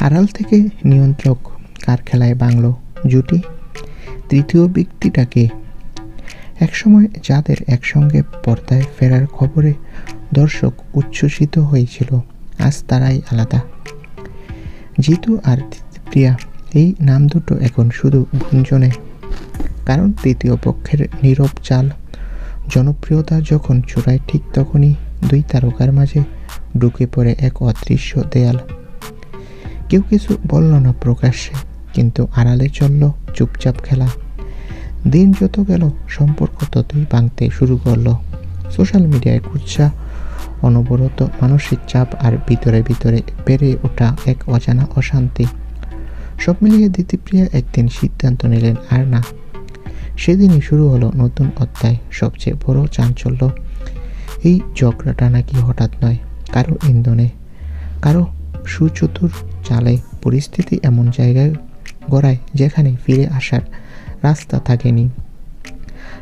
আড়াল থেকে নিয়ন্ত্রক কার খেলায় বাংলো জুটি। তৃতীয় ব্যক্তিটাকে একসময় যাদের একসঙ্গে পর্দায় ফেরার খবরে দর্শক উচ্ছ্বসিত হয়েছিল, আজ তারাই আলাদা। জিতু আর প্রিয়া, এই নাম দুটো এখন শুধু গুঞ্জনে। কারণ তৃতীয় পক্ষের নীরব চাল, জনপ্রিয়তা যখন চূড়ায় ঠিক তখনই দুই তারকার মাঝে ঢুকে পড়ে এক অদৃশ্য দেয়াল। কেউ কিছু বলল না প্রকাশ্যে, কিন্তু আড়ালে চলল চুপচাপ খেলা। দিন যত গেল, সম্পর্ক ততই ভাঙতে শুরু করল। সোশ্যাল মিডিয়ায় কুৎসা, অনবরত মানসিক চাপ আর ভিতরে ভিতরে বেড়ে ওঠা এক অজানা অশান্তি। সব মিলিয়ে দিতিপ্রিয়া একদিন সিদ্ধান্ত নিলেন আর না। সেদিনই শুরু হলো নতুন অধ্যায়, সবচেয়ে বড় চাঞ্চল্য। এই ঝগড়াটা নাকি হঠাৎ নয়, কারও ইন্ধনে। কারও সুচতুর চালে পরিস্থিতি এমন জায়গায় গড়ায় যেখানে ফিরে আসার রাস্তা থাকেনি।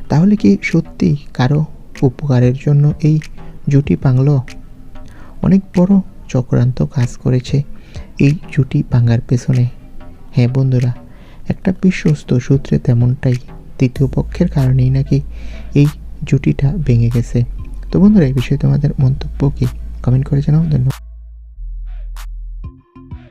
তাহলে কি সত্যি কারও উপকারের জন্য এই জুটি বাংলো অনেক বড় চক্রান্ত কাজ করেছে এই জুটি ভাঙার পেছনে। হ্যাঁ বন্ধুরা, একটা বিশ্বস্ত সূত্রে তেমনটাই তৃতীয় পক্ষের কারণেই নাকি এই জুটিটা ভেঙে গেছে। তো বন্ধুরা, এই বিষয়ে তোমাদের মন্তব্য কি? কমেন্ট করে জানাও। ধন্যবাদ।